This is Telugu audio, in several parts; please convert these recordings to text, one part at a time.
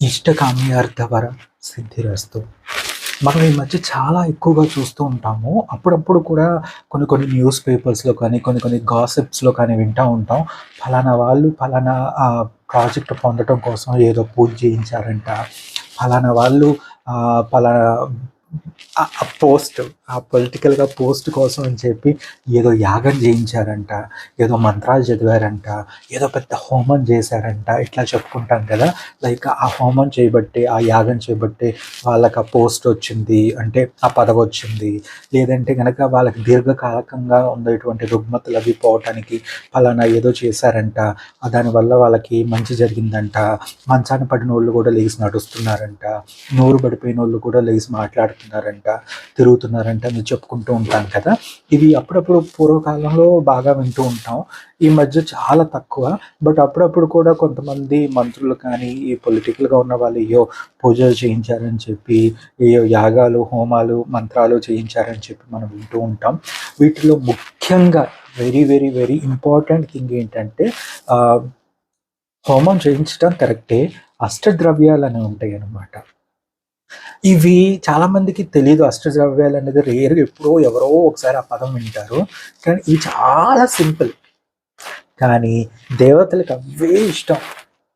ఇష్టకామ్యార్థవర సిద్ధిరస్తు. మనం ఈ మధ్య చాలా ఎక్కువగా చూస్తూ ఉంటాము. అప్పుడప్పుడు కూడా కొన్ని కొన్ని న్యూస్ పేపర్స్లో కానీ కొన్ని కొన్ని గాసిప్స్లో కానీ వింటూ ఉంటాం. ఫలానా వాళ్ళు ఫలానా ప్రాజెక్ట్ పొందడం కోసం ఏదో పూజ చేయించారంట. ఫలానా వాళ్ళు ఫలానా ఆ పోస్ట్ ఆ పొలిటికల్గా పోస్ట్ కోసం అని చెప్పి ఏదో యాగం చేయించారంట ఏదో మంత్రాలు చదివారంట ఏదో పెద్ద హోమం చేశారంట ఇట్లా చెప్పుకుంటాం కదా. లైక్ ఆ హోమం చేయబట్టి ఆ యాగం చేయబట్టి వాళ్ళకి ఆ పోస్ట్ వచ్చింది అంటే ఆ పదవి వచ్చింది. లేదంటే కనుక వాళ్ళకి దీర్ఘకాలకంగా ఉండేటువంటి రుగ్మతలు అవి పోవటానికి ఫలానా ఏదో చేశారంట దానివల్ల వాళ్ళకి మంచి జరిగిందంట. మంచాన పడిన వాళ్ళు కూడా లేచి నడుస్తున్నారంట. నోరు పడిపోయిన వాళ్ళు కూడా లేచి మాట్లాడుతున్నారంట తిరుగుతున్నారంట అని చెప్పుకుంటూ ఉంటాం కదా. ఇవి అప్పుడప్పుడు పూర్వకాలంలో బాగా వింటూ ఉంటాం. ఈ మధ్య చాలా తక్కువ. బట్ అప్పుడప్పుడు కూడా కొంతమంది మంత్రులు కానీ ఈ పొలిటికల్గా ఉన్న వాళ్ళు అయ్యో పూజలు చేయించారని చెప్పి ఏయో యాగాలు హోమాలు మంత్రాలు చేయించారని చెప్పి మనం వింటూ ఉంటాం. వీటిలో ముఖ్యంగా very very very important thing ఏంటంటే హోమం చేయించడం కరెక్టే. అష్టద్రవ్యాలు అనేవి ఉంటాయి అన్నమాట ఇవి చాలామందికి తెలియదు అష్టద్రవ్యాలు అనేది రేరుగా ఎప్పుడో ఎవరో ఒకసారి ఆ పదం వింటారు. కానీ ఇవి చాలా సింపుల్. కానీ దేవతలకు అవే ఇష్టం.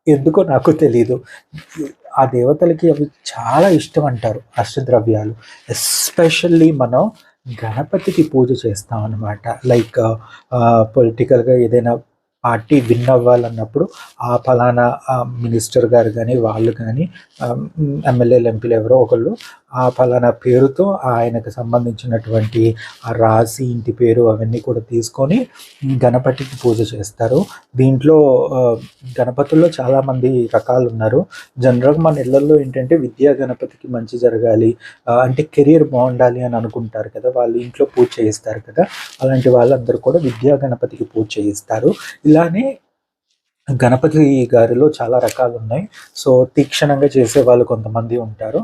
ఎందుకో నాకు తెలియదు ఆ దేవతలకి అవి చాలా ఇష్టం అంటారు అష్టద్రవ్యాలు. ఎస్పెషల్లీ మనం గణపతికి పూజ చేస్తాం అన్నమాట. లైక్ పొలిటికల్గా ఏదైనా పార్టీ విన్ అవ్వాలన్నప్పుడు ఆ ఫలానా మినిస్టర్ గారు కానీ వాళ్ళు కానీ ఎమ్మెల్యేలు ఎంపీలు ఎవరో ఒకళ్ళు ఆ ఫలానా పేరుతో ఆయనకు సంబంధించినటువంటి ఆ రాసి ఇంటి పేరు అవన్నీ కూడా తీసుకొని గణపతికి పూజ చేస్తారు. దీంట్లో గణపతుల్లో చాలామంది రకాలు ఉన్నారు జనరల్గా మన ఇళ్ళలో ఏంటంటే విద్యా గణపతికి మంచి జరగాలి అంటే కెరీర్ బాగుండాలి అని అనుకుంటారు కదా. వాళ్ళు ఇంట్లో పూజ చేయిస్తారు కదా. అలాంటి వాళ్ళందరూ కూడా విద్యా గణపతికి పూజ చేయిస్తారు. ఇలానే గణపతి గారిలో చాలా రకాలు ఉన్నాయి సో తీక్షణంగా చేసే వాళ్ళు కొంతమంది ఉంటారు.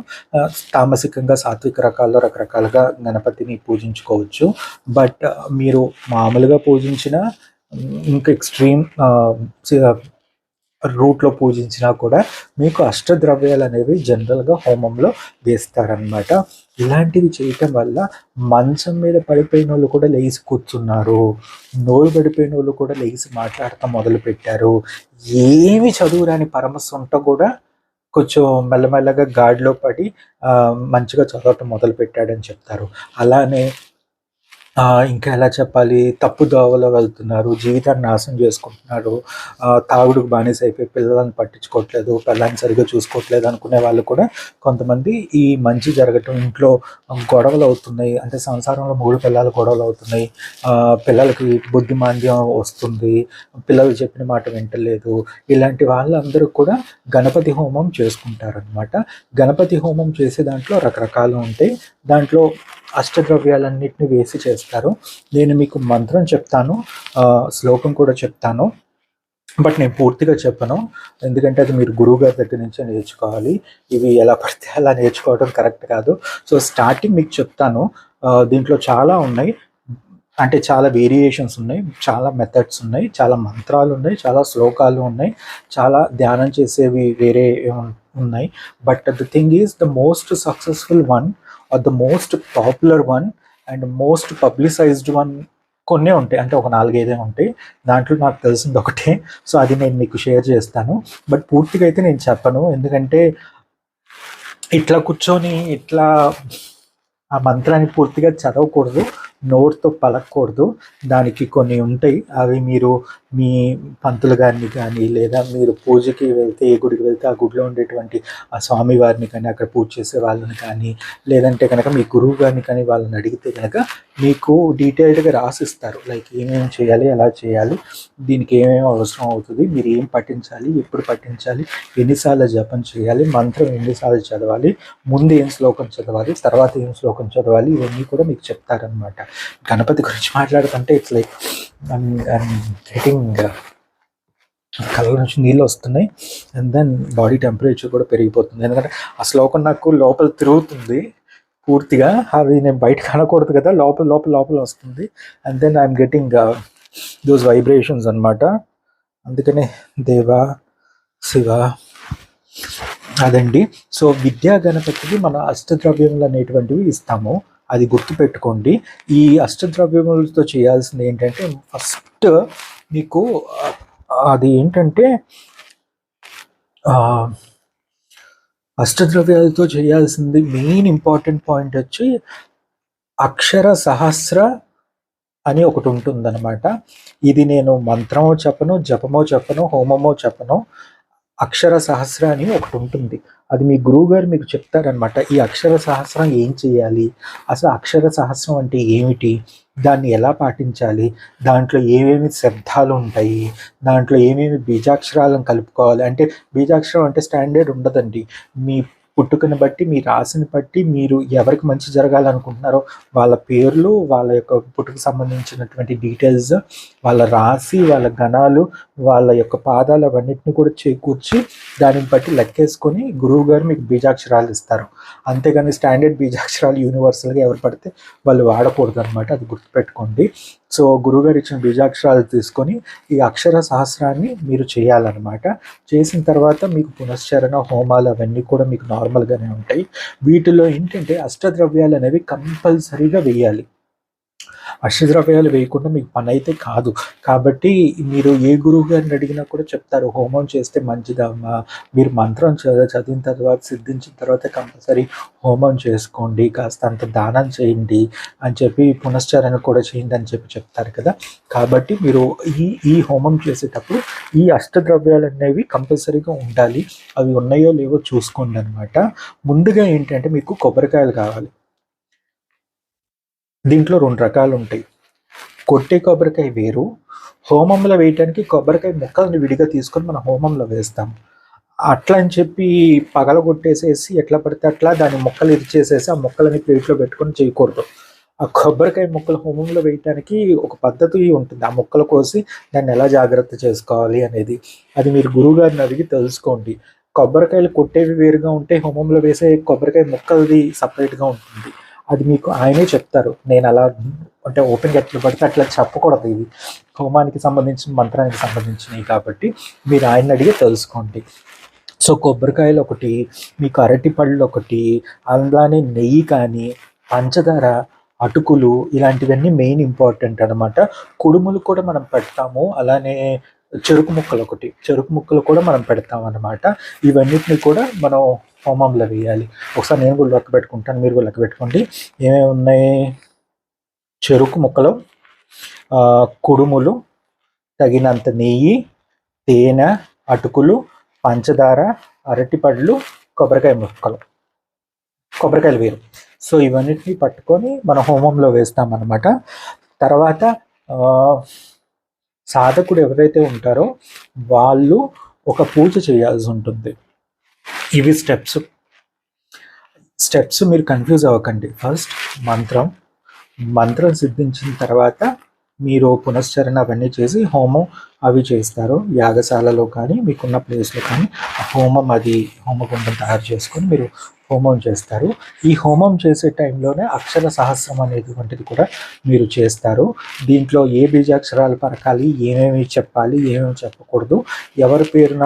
తామసికంగా సాత్విక రకాల్లో రకరకాలుగా గణపతిని పూజించుకోవచ్చు. బట్ మీరు మామూలుగా పూజించిన ఇంకా ఎక్స్ట్రీమ్ రూట్లో పూజించినా కూడా మీకు అష్టద్రవ్యాలు అనేవి జనరల్గా హోమంలో వేస్తారనమాట ఇలాంటివి చేయటం వల్ల మంచం మీద పడిపోయిన వాళ్ళు కూడా లేచి కూర్చున్నారు. నోరు పడిపోయిన వాళ్ళు కూడా లేచి మాట్లాడటం మొదలుపెట్టారు. ఏమి చదువురాని పరమసొంట కూడా కొంచెం మెల్లమెల్లగా గాడిలో పడి మంచిగా చదవటం మొదలు పెట్టాడని చెప్తారు. అలానే ఇంకా ఎలా చెప్పాలి? తప్పు దోవలో వెళ్తున్నారు జీవితాన్ని నాశనం చేసుకుంటున్నారు. తాగుడుకు బానిస అయిపోయి పిల్లలను పట్టించుకోవట్లేదు పిల్లల్ని సరిగ్గా చూసుకోవట్లేదు అనుకునే వాళ్ళు కూడా కొంతమంది ఈ మంచి జరగటం ఇంట్లో గొడవలు అవుతున్నాయి. అంటే సంసారంలో మూడు పిల్లలు గొడవలు అవుతున్నాయి. పిల్లలకి బుద్ధిమాంద్యం వస్తుంది. పిల్లలు చెప్పిన మాట వింటలేదు. ఇలాంటి వాళ్ళందరూ కూడా గణపతి హోమం చేసుకుంటారనమాట గణపతి హోమం చేసే దాంట్లో రకరకాలు ఉంటాయి. దాంట్లో అష్టద్రవ్యాలన్నిటిని వేసి చేస్తారు. నేను మీకు మంత్రం చెప్తాను శ్లోకం కూడా చెప్తాను. బట్ నేను పూర్తిగా చెప్పను. ఎందుకంటే అది మీరు గురువు గారి దగ్గర నుంచే నేర్చుకోవాలి. ఇవి ఎలా పడితే అలా నేర్చుకోవడం కరెక్ట్ కాదు. సో స్టార్టింగ్ మీకు చెప్తాను. దీంట్లో చాలా ఉన్నాయి. అంటే చాలా వేరియేషన్స్ ఉన్నాయి. చాలా మెథడ్స్ ఉన్నాయి. చాలా మంత్రాలు ఉన్నాయి. చాలా శ్లోకాలు ఉన్నాయి. చాలా ధ్యానం చేసేవి వేరే ఉన్నాయి. But the thing is the most successful one the most popular one and most publicised one కొన్ని ఉంటాయి. అంటే ఒక నాలుగైదే ఉంటాయి. దాంట్లో నాకు తెలిసింది ఒకటే. సో అది నేను మీకు షేర్ చేస్తాను. బట్ పూర్తిగా అయితే నేను చెప్పను. ఎందుకంటే ఇట్లా కూర్చొని ఇట్లా ఆ మంత్రాన్ని పూర్తిగా చదవకూడదు. నోట్తో పలకూడదు దానికి కొన్ని ఉంటాయి. అవి మీరు మీ పంతులు గారిని కానీ లేదా మీరు పూజకి వెళ్తే ఏ గుడికి వెళ్తే ఆ గుడిలో ఉండేటువంటి ఆ స్వామి వారిని కానీ అక్కడ పూజ చేసే వాళ్ళని కానీ లేదంటే కనుక మీ గురువు గారిని కానీ వాళ్ళని అడిగితే కనుక మీకు డీటెయిల్డ్గా రాసిస్తారు. లైక్ ఏమేమి చేయాలి ఎలా చేయాలి దీనికి ఏమేమి అవసరం అవుతుంది మీరు ఏం పఠించాలి ఎప్పుడు పఠించాలి ఎన్నిసార్లు జపం చేయాలి మంత్రం ఎన్నిసార్లు చదవాలి ముందు ఏం శ్లోకం చదవాలి తర్వాత ఏం శ్లోకం చదవాలి ఇవన్నీ కూడా మీకు చెప్తారనమాట గణపతి గురించి మాట్లాడుతుంటే ఇట్స్ లైక్ గెటింగ్ కళ్ళ నుంచి నీళ్ళు వస్తున్నాయి. అండ్ దెన్ బాడీ టెంపరేచర్ కూడా పెరిగిపోతుంది. ఎందుకంటే ఆ శ్లోకం నాకు లోపల తిరుగుతుంది పూర్తిగా. అది నేను బయట కనకూడదు కదా. లోపల లోపల లోపల వస్తుంది. And then I'm getting those vibrations అనమాట అందుకనే దేవా శివ అదండి. సో విద్యా గణపతికి మన అష్టద్రవ్యములు అనేటువంటివి ఇస్తాము. అది గుర్తుపెట్టుకోండి. ఈ అష్టద్రవ్యములతో చేయాల్సింది ఏంటంటే ఫస్ట్ మీకు అది ఏంటంటే అష్టద్రవ్యాలతో చేయాల్సింది మెయిన్ ఇంపార్టెంట్ పాయింట్ వచ్చి అక్షర సహస్ర అని ఒకటి ఉంటుందన్నమాట. ఇది నేను మంత్రమో చెప్పను జపమో చెప్పను హోమమో చెప్పను. అక్షర సహస్ర అని ఒకటి ఉంటుంది. అది మీ గురువు గారు మీకు చెప్తారనమాట ఈ అక్షర సహస్రం ఏం చేయాలి? అసలు అక్షర సహస్రం అంటే ఏమిటి? దాన్ని ఎలా పాటించాలి? దాంట్లో ఏమేమి శబ్దాలు ఉంటాయి? దాంట్లో ఏమేమి బీజాక్షరాలను కలుపుకోవాలి? అంటే బీజాక్షరం అంటే స్టాండర్డ్ ఉండదండి. మీ పుట్టుకుని బట్టి మీ రాశిని బట్టి మీరు ఎవరికి మంచి జరగాలనుకుంటున్నారో వాళ్ళ పేర్లు వాళ్ళ యొక్క పుట్టుకు సంబంధించినటువంటి డీటెయిల్స్ వాళ్ళ రాశి వాళ్ళ గణాలు వాళ్ళ యొక్క పాదాలు అవన్నిటిని కూడా చేకూర్చి దానిని బట్టి లెక్కేసుకొని గురువు గారు మీకు బీజాక్షరాలు ఇస్తారు. అంతేగాని స్టాండర్డ్ బీజాక్షరాలు యూనివర్సల్గా ఎవరు పడితే వాళ్ళు వాడకూడదు అనమాట అది గుర్తుపెట్టుకోండి. సో గురువుగారు ఇచ్చిన బీజాక్షరాలు తీసుకొని ఈ అక్షర సహస్రాన్ని మీరు చేయాలన్నమాట. చేసిన తర్వాత మీకు పునశ్చరణ హోమాలు అవన్నీ కూడా మీకు నార్మల్గానే ఉంటాయి. వీటిలో ఏంటంటే అష్టద్రవ్యాలు అనేవి కంపల్సరీగా వేయాలి. అష్టద్రవ్యాలు వేయకుండా మీకు పని అయితే కాదు. కాబట్టి మీరు ఏ గురువు గారిని అడిగినా కూడా చెప్తారు హోమం చేస్తే మంచిదమ్మా మీరు మంత్రం చదివి చదివిన తర్వాత సిద్ధించిన తర్వాత కంపల్సరీ హోమం చేసుకోండి కాస్త అంత దానం చేయండి అని చెప్పి పునశ్చరణ కూడా చేయండి అని చెప్పి చెప్తారు కదా. కాబట్టి మీరు ఈ ఈ హోమం చేసేటప్పుడు ఈ అష్టద్రవ్యాలు అనేవి కంపల్సరీగా ఉండాలి. అవి ఉన్నాయో లేవో చూసుకోండి అనమాట ముందుగా ఏంటంటే మీకు కొబ్బరికాయలు కావాలి. దీంట్లో రెండు రకాలు ఉంటాయి కొట్టే కొబ్బరికాయ వేరు హోమంలో వేయటానికి కొబ్బరికాయ ముక్కల్ని విడిగా తీసుకొని మనం హోమంలో వేస్తాం. అట్లా అని చెప్పి పగల కొట్టేసేసి ఎట్లా పడితే అట్లా దాని ముక్కలు ఇరిచేసేసి ఆ ముక్కలని ప్లేట్లో పెట్టుకొని చేయకూడదు. ఆ కొబ్బరికాయ ముక్కలు హోమంలో వేయటానికి ఒక పద్ధతి ఉంటుంది. ఆ ముక్కలు కోసి దాన్ని ఎలా జాగ్రత్త చేసుకోవాలి అనేది. అది మీరు గురువుగారిని అడిగి తెలుసుకోండి. కొబ్బరికాయలు కొట్టేవి వేరుగా ఉంటే హోమంలో వేసే కొబ్బరికాయ ముక్కలది సపరేట్గా ఉంటుంది. అది మీకు ఆయనే చెప్తారు. నేను అలా అంటే ఓపెన్గా ఎట్లా పడితే అట్లా చెప్పకూడదు ఇది. హోమానికి సంబంధించిన మంత్రానికి సంబంధించినవి కాబట్టి మీరు ఆయన అడిగి తెలుసుకోండి. సో కొబ్బరికాయలు ఒకటి మీకు అరటి పళ్ళు ఒకటి అలానే నెయ్యి కానీ పంచదార అటుకులు ఇలాంటివన్నీ మెయిన్ ఇంపార్టెంట్ అనమాట కుడుములు కూడా మనం పెడతాము. అలానే చెరుకు ముక్కలు ఒకటి. చెరుకు ముక్కలు కూడా మనం పెడతాం అనమాట ఇవన్నిటిని కూడా మనం హోమంలో వేయాలి. ఒకసారి నేను కూడా లెక్క పెట్టుకుంటాను మీరు కూడా లెక్క పెట్టుకోండి. ఏమేమి ఉన్నాయి? చెరుకు ముక్కలు కుడుములు తగినంత నెయ్యి తేనె అటుకులు పంచదార అరటిపళ్ళు కొబ్బరికాయ ముక్కలు. కొబ్బరికాయలు వేరు. సో ఇవన్నిటిని పట్టుకొని మన హోమంలో వేస్తామన్నమాట. తర్వాత సాధకుడు ఎవరైతే ఉంటారో వాళ్ళు ఒక పూజ చేయాల్సి ఉంటుంది. ఇవి స్టెప్స్. స్టెప్స్ మీరు కన్ఫ్యూజ్ అవ్వకండి. ఫస్ట్ మంత్రం. మంత్రం సిద్ధించిన తర్వాత మీరు పునశ్చరణ అవన్నీ చేసి హోమం అవి చేస్తారు. యాగశాలలో కానీ మీకున్న ప్లేస్లో కానీ హోమం అది హోమగుండం తయారు చేసుకొని మీరు హోమం చేస్తారు. ఈ హోమం చేసే టైంలోనే అక్షర సహస్రం అనేటువంటిది కూడా మీరు చేస్తారు. దీంట్లో ఏ బీజాక్షరాలు పరకాలి ఏమేమి చెప్పాలి ఏమేమి చెప్పకూడదు ఎవరి పేరున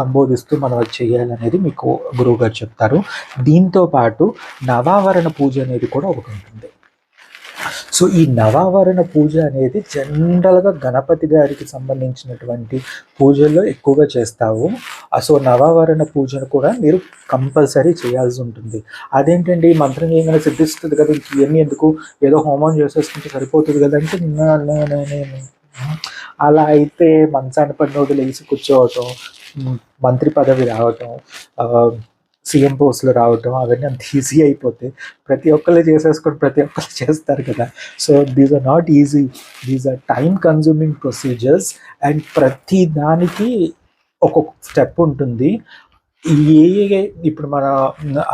సంబోధిస్తూ మనం అది చేయాలనేది మీకు గురువు గారు చెప్తారు. దీంతో పాటు నవావరణ పూజ అనేది కూడా ఒకటి ఉంటుంది. సో ఈ నవావరణ పూజ అనేది జనరల్గా గణపతి గారికి సంబంధించినటువంటి పూజల్లో ఎక్కువగా చేస్తావు. సో నవావరణ పూజను కూడా మీరు కంపల్సరీ చేయాల్సి ఉంటుంది. అదేంటండి? ఈ మంత్రం చేయగానే సిద్ధిస్తుంది కదా ఇంక ఇవన్నీ ఎందుకు? ఏదో హోమం చేసేసుకుంటే సరిపోతుంది కదా అంటే నేను అలా అయితే మంచాన్ని పడినోడు లేచి కూర్చోవటం మంత్రి పదవి రావటం సీఎం పోస్టులు రావటం అవన్నీ అంత ఈజీ అయిపోతే ప్రతి ఒక్కళ్ళు చేసేసుకొని ప్రతి ఒక్కళ్ళు చేస్తారు కదా. So these are not easy these are time consuming procedures and ప్రతి దానికి ఒక్కొక్క స్టెప్ ఉంటుంది. ఏ ఏ- ఇప్పుడు మన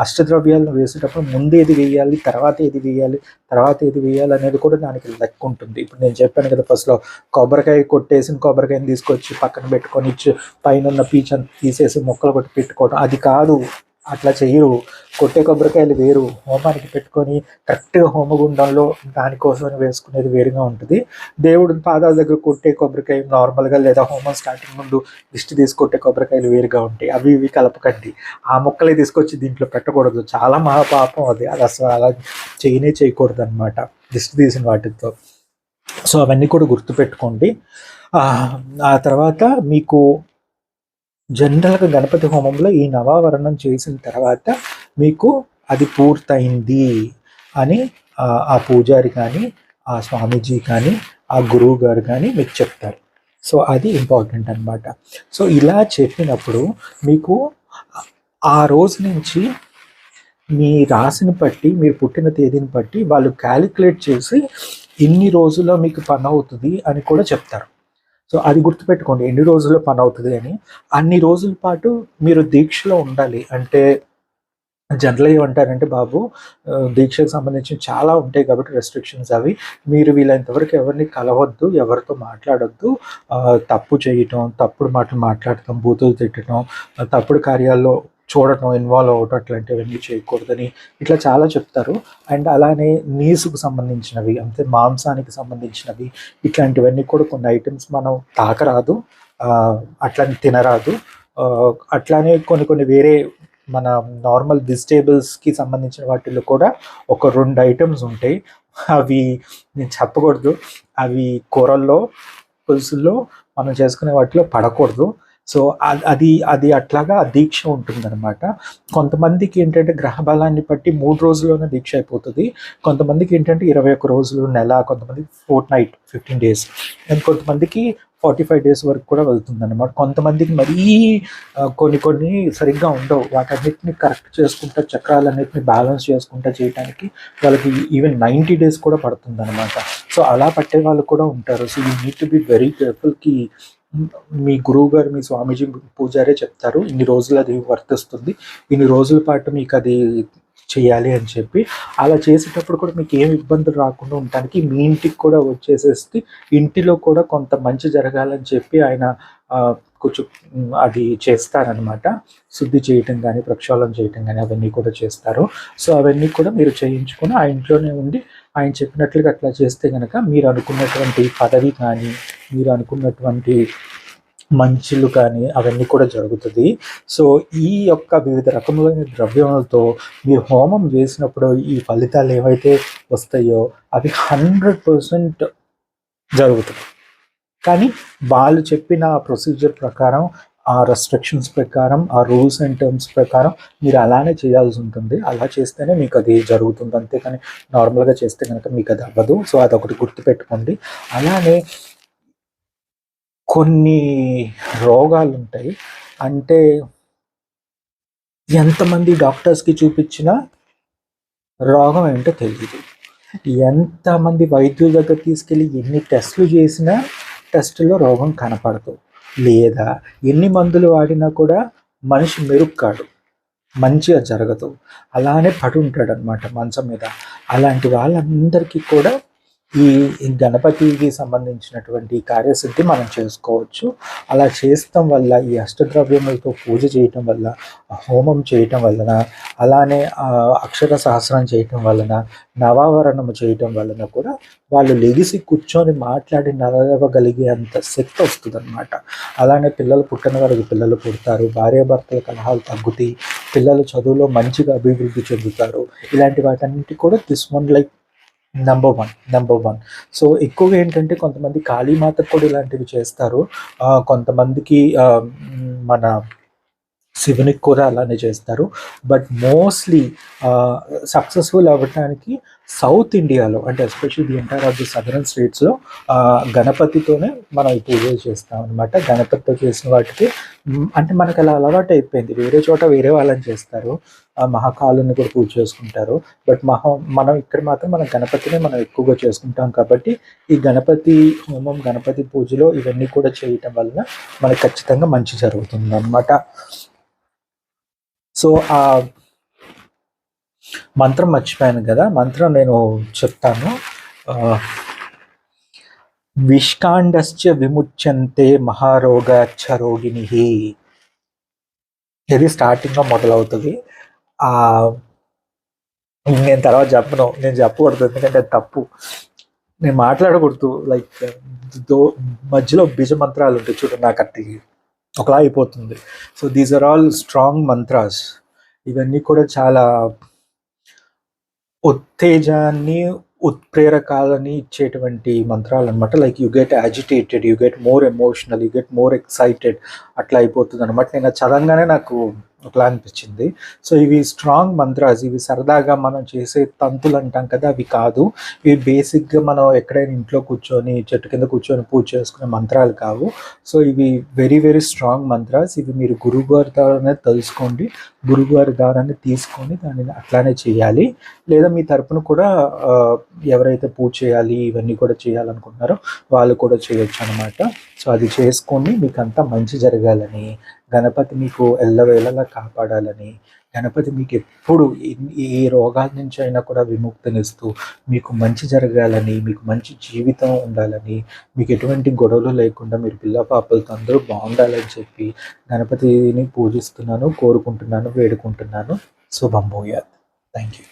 అష్టద్రవ్యాలను వేసేటప్పుడు ముందు ఏది వేయాలి తర్వాత ఏది వేయాలి తర్వాత ఏది వేయాలి అనేది కూడా దానికి లెక్క ఉంటుంది. ఇప్పుడు నేను చెప్పాను కదా ఫస్ట్లో కొబ్బరికాయ కొట్టేసిన కొబ్బరికాయని తీసుకొచ్చి పక్కన పెట్టుకొని ఇచ్చి పైన ఉన్న పీచ్ అంతా తీసేసి మొక్కలు కొట్టి పెట్టుకోవడం అది కాదు. అట్లా చేయరు. కొట్టే కొబ్బరికాయలు వేరు. హోమానికి పెట్టుకొని కరెక్ట్గా హోమగుండంలో దానికోసం వేసుకునేది వేరుగా ఉంటుంది. దేవుడి పాదాల దగ్గర కొట్టే కొబ్బరికాయ నార్మల్గా లేదా హోమం స్టార్టింగ్ ముందు దిష్టి తీసి కొట్టే కొబ్బరికాయలు వేరుగా ఉంటాయి. అవి ఇవి కలపకండి. ఆ మొక్కలే తీసుకొచ్చి దీంట్లో పెట్టకూడదు. చాలా మహాపాపం అది. అది అసలు అలా చేయనే చేయకూడదు అనమాట దిష్టి తీసిన వాటితో. సో అవన్నీ కూడా గుర్తుపెట్టుకోండి. ఆ తర్వాత మీకు జనరల్గా గణపతి హోమంలో ఈ నవావరణం చేసిన తర్వాత మీకు అది పూర్తయింది అని ఆ, పూజారి కానీ ఆ స్వామీజీ కానీ ఆ గురువు గారు కానీ మీకు చెప్తారు. సో అది ఇంపార్టెంట్ అన్నమాట. సో ఇలా చెప్పినప్పుడు మీకు ఆ రోజు నుంచి మీ రాశిని బట్టి మీరు పుట్టిన తేదీని బట్టి వాళ్ళు క్యాలిక్యులేట్ చేసి ఇన్ని రోజుల్లో మీకు పని అవుతుంది అని కూడా చెప్తారు. సో అది గుర్తుపెట్టుకోండి ఎన్ని రోజుల్లో పని అవుతుంది అని. అన్ని రోజుల పాటు మీరు దీక్షలో ఉండాలి. అంటే జనరల్ ఏమంటారంటే బాబు దీక్షకు సంబంధించి చాలా ఉంటాయి కాబట్టి రెస్ట్రిక్షన్స్ అవి. మీరు వీలైనంతవరకు ఎవరిని కలవద్దు ఎవరితో మాట్లాడొద్దు. తప్పు చేయటం తప్పుడు మాటలు మాట్లాడటం బూతులు తిట్టడం తప్పుడు కార్యాల్లో చూడటం ఇన్వాల్వ్ అవ్వటం అట్లాంటివన్నీ చేయకూడదని ఇట్లా చాలా చెప్తారు. అండ్ అలానే నీసుకు సంబంధించినవి అంటే మాంసానికి సంబంధించినవి ఇట్లాంటివన్నీ కూడా కొన్ని ఐటమ్స్ మనం తాకరాదు ఆ, అట్లానే తినరాదు. అట్లానే కొన్ని కొన్ని వేరే మన నార్మల్ వెజిటేబుల్స్కి సంబంధించిన వాటిల్లో కూడా ఒక రెండు ఐటమ్స్ ఉంటాయి. అవి నేను చెప్పకూడదు. అవి కూరల్లో పులుసుల్లో మనం చేసుకునే వాటిలో పడకూడదు. సో అది అది అట్లాగా దీక్ష ఉంటుందన్నమాట. కొంతమందికి ఏంటంటే గ్రహ బలాన్ని బట్టి మూడు రోజుల్లోనే దీక్ష అయిపోతుంది. కొంతమందికి ఏంటంటే ఇరవై ఒక్క రోజులు నెల కొంతమందికి fortnight fifteen days and కొంతమందికి ఫార్టీ ఫైవ్ డేస్ వరకు కూడా వెళ్తుంది అనమాట కొంతమందికి మరీ కొన్ని కొన్ని సరిగ్గా ఉండవు. వాటన్నిటిని కరెక్ట్ చేసుకుంటా చక్రాలన్నిటిని బ్యాలెన్స్ చేసుకుంటా చేయడానికి వాళ్ళకి ఈవెన్ నైంటీ డేస్ కూడా పడుతుంది అనమాట సో అలా పట్టే వాళ్ళు కూడా ఉంటారు. So you need to be very కేర్ఫుల్కి మీ గురువు గారు మీ స్వామీజీ పూజారే చెప్తారు ఇన్ని రోజులు అది వర్తిస్తుంది ఇన్ని రోజుల పాటు మీకు అది చేయాలి అని చెప్పి. అలా చేసేటప్పుడు కూడా మీకు ఏమి ఇబ్బందులు రాకుండా ఉండటానికి మీ ఇంటికి కూడా వచ్చేసేసి ఇంటిలో కూడా కొంత మంచి జరగాలని చెప్పి ఆయన కొంచెం అది చేస్తారనమాట శుద్ధి చేయటం కానీ ప్రక్షాళన చేయటం కానీ అవన్నీ కూడా చేస్తారు. సో అవన్నీ కూడా మీరు చేయించుకొని ఆ ఇంట్లోనే ఉండి ఆయన చెప్పినట్లుగా అట్లా చేస్తే కనుక మీరు అనుకున్నటువంటి పదవి కానీ మీరు అనుకున్నటువంటి మంచులు కానీ అవన్నీ కూడా జరుగుతుంది. సో ఈ యొక్క వివిధ రకములైన ద్రవ్యములతో మీరు హోమం చేసినప్పుడు ఈ ఫలితాలు ఏవైతే వస్తాయో అవి హండ్రెడ్ పర్సెంట్ జరుగుతుంది కానీ వాళ్ళు చెప్పిన ప్రొసీజర్ ప్రకారం ఆ రెస్ట్రిక్షన్స్ ప్రకారం ఆ రూల్స్ అండ్ టర్మ్స్ ప్రకారం మీరు అలానే చేయాల్సి ఉంటుంది. అలా చేస్తేనే మీకు అది జరుగుతుంది. అంతేకాని నార్మల్గా చేస్తే కనుక మీకు అది అవ్వదు. సో అదొకటి గుర్తుపెట్టుకోండి. అలానే కొన్ని రోగాలు ఉంటాయి అంటే ఎంతమంది డాక్టర్స్కి చూపించినా రోగం ఏంటో తెలియదు ఎంతమంది వైద్యుల దగ్గర తీసుకెళ్ళి ఎన్ని టెస్టులు చేసినా టెస్టులో రోగం కనపడదు. లేదా ఎన్ని మందులు వాడినా కూడా మనిషి మెరుక్కాడు మంచిగా జరగదు. అలానే పడి ఉంటాడు అనమాట మంచం మీద. అలాంటి వాళ్ళందరికీ కూడా ఈ గణపతికి సంబంధించినటువంటి కార్యశుద్ధి కార్యసిద్ధి మనం చేసుకోవచ్చు. అలా చేస్తాం వల్ల ఈ అష్టద్రవ్యములతో పూజ చేయటం వల్ల హోమం చేయటం వలన అలానే అక్షర సహస్రం చేయటం వలన నవావరణము చేయటం వలన కూడా వాళ్ళు లెగిసి కూర్చొని మాట్లాడి నడవగలిగే అంత శక్తి వస్తుంది అనమాట అలానే పిల్లలు పుట్టిన వారికి పిల్లలు పుడతారు. భార్యాభర్తల కలహాలు తగ్గుతాయి. పిల్లలు చదువులో మంచిగా అభివృద్ధి చెందుతారు. ఇలాంటి వాటన్నిటి కూడా this one like number one number one so ఎక్కువగా ఏంటంటే కొంతమంది కాళీమాతకు కూడా ఇలాంటివి చేస్తారు. కొంతమందికి మన శివునికి కూడా అలానే చేస్తారు. బట్ మోస్ట్లీ సక్సెస్ఫుల్ అవ్వడానికి సౌత్ ఇండియాలో అంటే especially the entire of the southern స్టేట్స్లో గణపతితోనే మనం పూజలు చేస్తాం అనమాట గణపతితో చేసిన వాటికి అంటే మనకు అలా అలవాటు అయిపోయింది. వేరే చోట వేరే వాళ్ళని చేస్తారు. ఆ మహాకాలుని కూడా పూజ చేసుకుంటారు. బట్ మహా మనం ఇక్కడ మాత్రం మన గణపతిని మనం ఎక్కువగా చేసుకుంటాం కాబట్టి ఈ గణపతి హోమం గణపతి పూజలో ఇవన్నీ కూడా చేయటం వలన మనకి ఖచ్చితంగా మంచి జరుగుతుంది అనమాట సో ఆ మంత్రం మర్చిపోయాను కదా మంత్రం నేను చెప్తాను. ఆ, విష్కాండశ్చ విముచ్యంతే మహారోగాచ్చ రోగిణి ఇది స్టార్టింగ్లో మొదలవుతుంది. నేను తర్వాత చెప్పను నేను చెప్పకూడదు ఎందుకంటే అది తప్పు. నేను మాట్లాడకూడదు లైక్ దో మధ్యలో బీజ మంత్రాలు ఉంటాయి చూడు నాకు అట్టి ఒకలా అయిపోతుంది. So these are all strong mantras ఇవన్నీ కూడా చాలా ఉత్తేజాన్ని ఉత్ప్రేరకాలని ఇచ్చేటువంటి మంత్రాలు అనమాట like you get agitated you get more emotional you get more excited అట్లా అయిపోతుంది అనమాట నేను అది చదవగానే నాకు అట్లా అనిపించింది. సో ఇవి స్ట్రాంగ్ మంత్రాస్ ఇవి సరదాగా మనం చేసే తంతులు అంటాం కదా అవి కాదు. ఇవి బేసిక్గా మనం ఎక్కడైనా ఇంట్లో కూర్చొని చెట్టు కింద కూర్చొని పూజ చేసుకునే మంత్రాలు కావు. సో ఇవి వెరీ వెరీ స్ట్రాంగ్ మంత్రాస్ ఇవి మీరు గురుగారి ద్వారానే తెలుసుకోండి. గురుగారి ద్వారానే తీసుకొని దానిని అట్లానే చేయాలి. లేదా మీ తరపున కూడా ఎవరైతే పూజ చేయాలి ఇవన్నీ కూడా చేయాలనుకుంటున్నారో వాళ్ళు కూడా చేయొచ్చు అనమాట సో అది చేసుకొని మీకు అంతా మంచి జరగాలని గణపతి మీకు ఎల్లవేళలా కాపాడాలని గణపతి మీకు ఎప్పుడు ఏ రోగాల నుంచి అయినా కూడా విముక్తినిస్తూ మీకు మంచి జరగాలని మీకు మంచి జీవితం ఉండాలని మీకు ఎటువంటి గొడవలు లేకుండా మీరు పిల్ల పాపలతో అందరూ బాగుండాలని చెప్పి గణపతిని పూజిస్తున్నాను కోరుకుంటున్నాను వేడుకుంటున్నాను. శుభం భూయాత్. Thank you